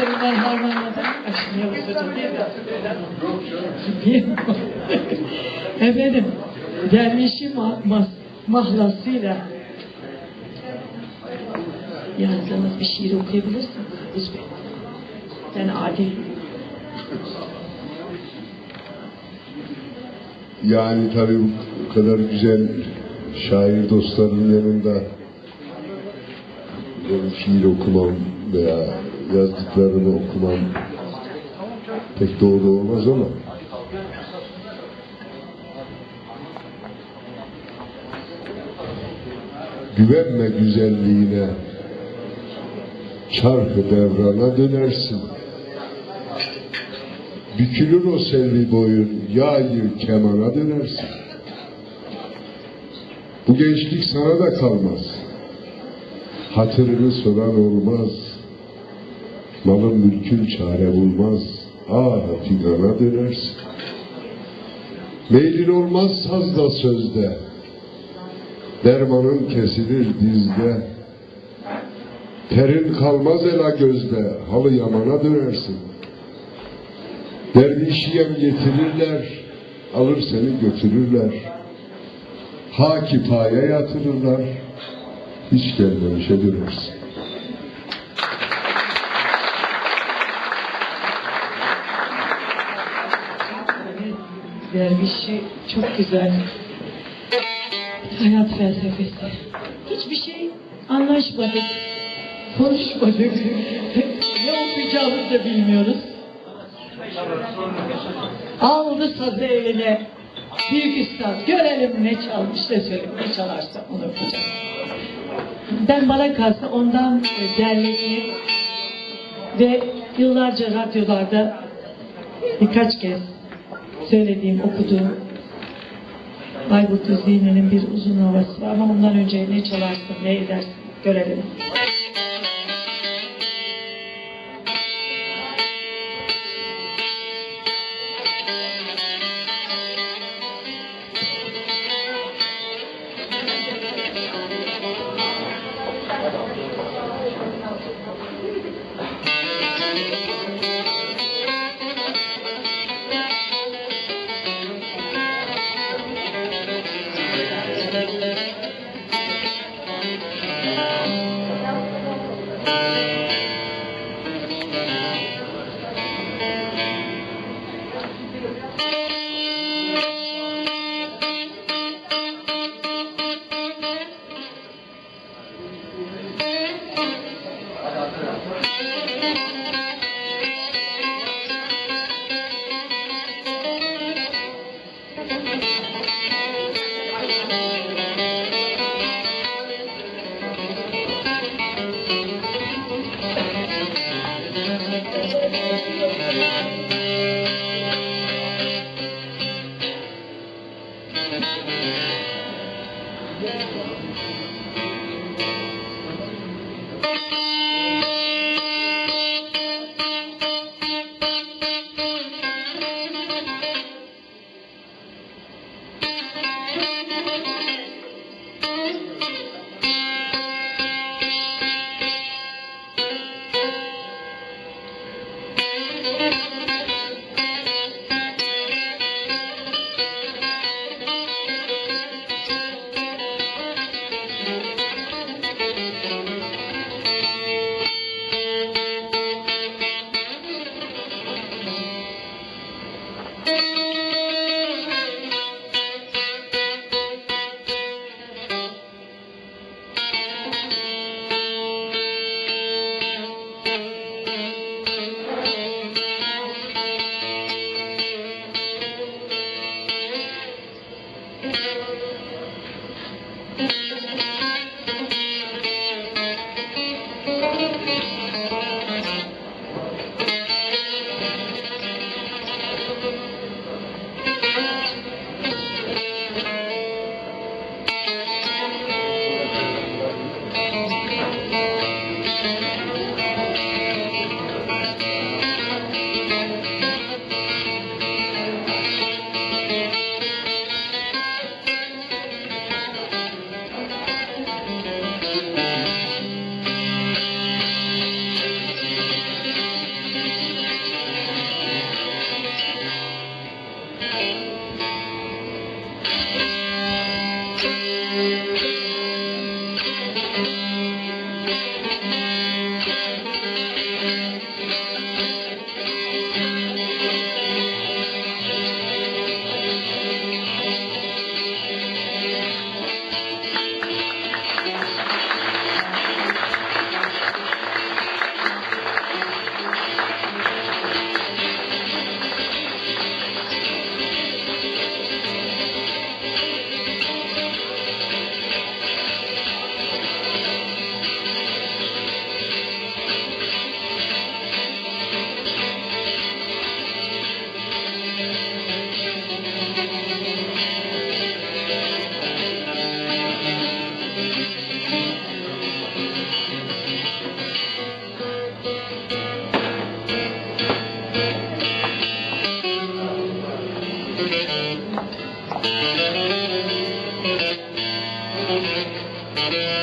Hoca değil mi? Değil mi? Efendim, dervişi ma mas mahlasıyla yazdığınız bir şiir okuyabilirsin Yavuz Bey. Yani adil. Yani tabii bu kadar güzel şair dostlarının yanında benim şiir okumam veya yazdıklarını okumam pek doğru olmaz ama güvenme güzelliğine çarkı devrana dönersin. Bükülür o selvi boyun, yayı kemana dönersin. Bu gençlik sana da kalmaz. Hatırını soran olmaz. Malın mülkün çare bulmaz. Ah figana dönersin. Meylin olmaz sazda sözde. Dermanın kesilir dizde. Terin kalmaz ela gözde. Halı yamana dönersin. Dervişiyem getirirler, alır seni götürürler. Ha kifaya yatırırlar, hiç gelmemişe dönersin. Dervişi çok güzel. Hayat felsefesi. Hiçbir şey anlaşmadık. Konuşmadık. ne okuyacağımızı da bilmiyoruz. Aldı sazı eline. Büyük üstad görelim ne çalmış ne söyleyeyim ne çalarsa onu okuyacağım. Ben bana kalsa ondan derlediğim ve yıllarca radyolarda birkaç kez söylediğim, okuduğum Bayburt Zine'nin bir uzun havası var ama ondan önce ne çalarsın, ne edersin görelim. Thank you.